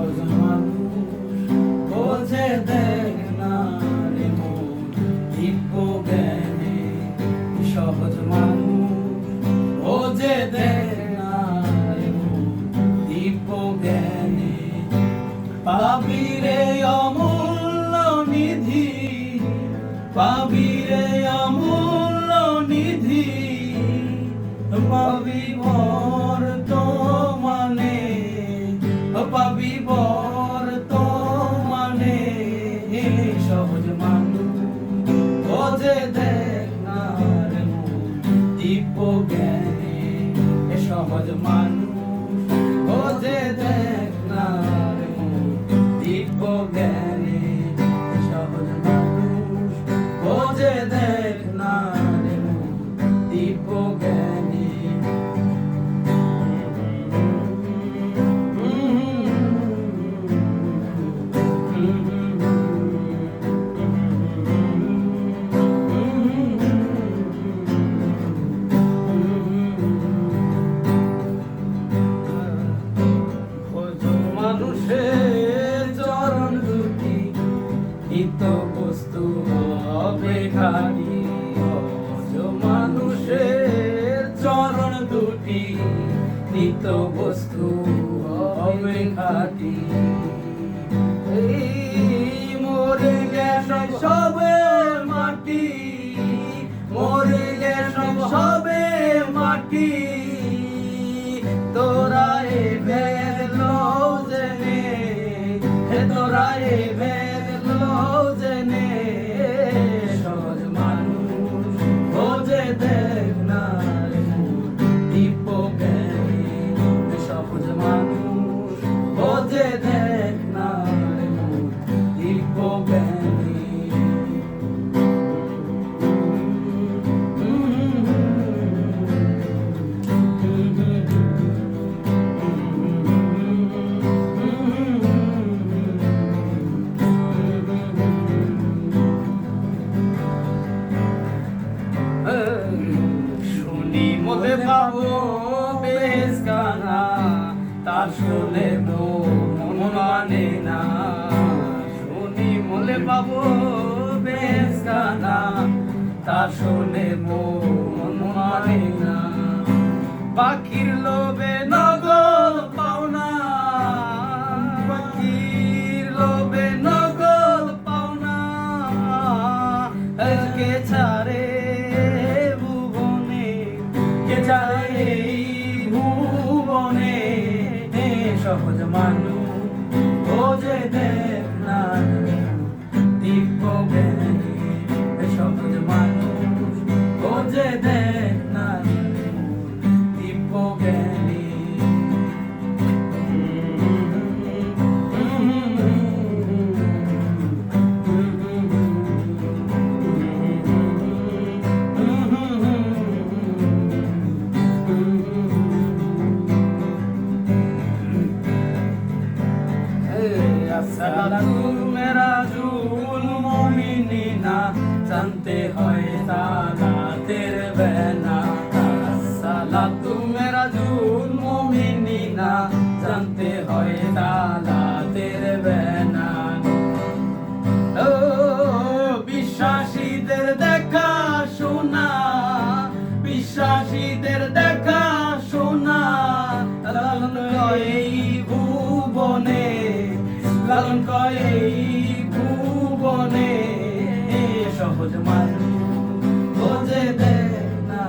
সহজ মানুষ রে মন দিব্য জ্ঞানে সহজ মানুষ না রে মন দিব্য জ্ঞানে পাবি রে অমূল্য নিধি, পাবি রে অমূল্য নিধি, পাবি বর সহজ মানুষ যে দেখ না রে দিব্য জ্ঞানে এ সহজ মানুষ যে দেখ না রে দিব্য জ্ঞানে সহজ মানুষ যে দেখ না দুটি নিত বস্তু হবে খাটি। এই মরে গেছে পাবো বেশ গানা তার শুনে মন মানে না। পাখির লোভে নগদ পাওনা, পাখির লোভে নগদ পাওনা। কে ছাড়ে ভুবনে, কে ছাড়ে ভুবনে সহজ মানুষ বোঝে দেখ না মেরা জুল মমিনা জানতে হয় তারা লালন কয় ভুবনে সহজ মানুষ। বোঝে দেখ না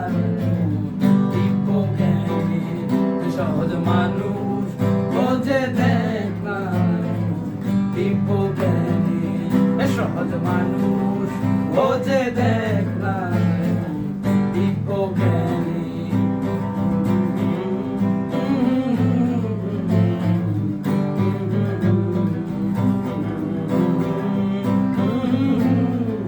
সহজ মানুষ। বোঝে দেখ না দিব্য জ্ঞানী সহজ মানুষ।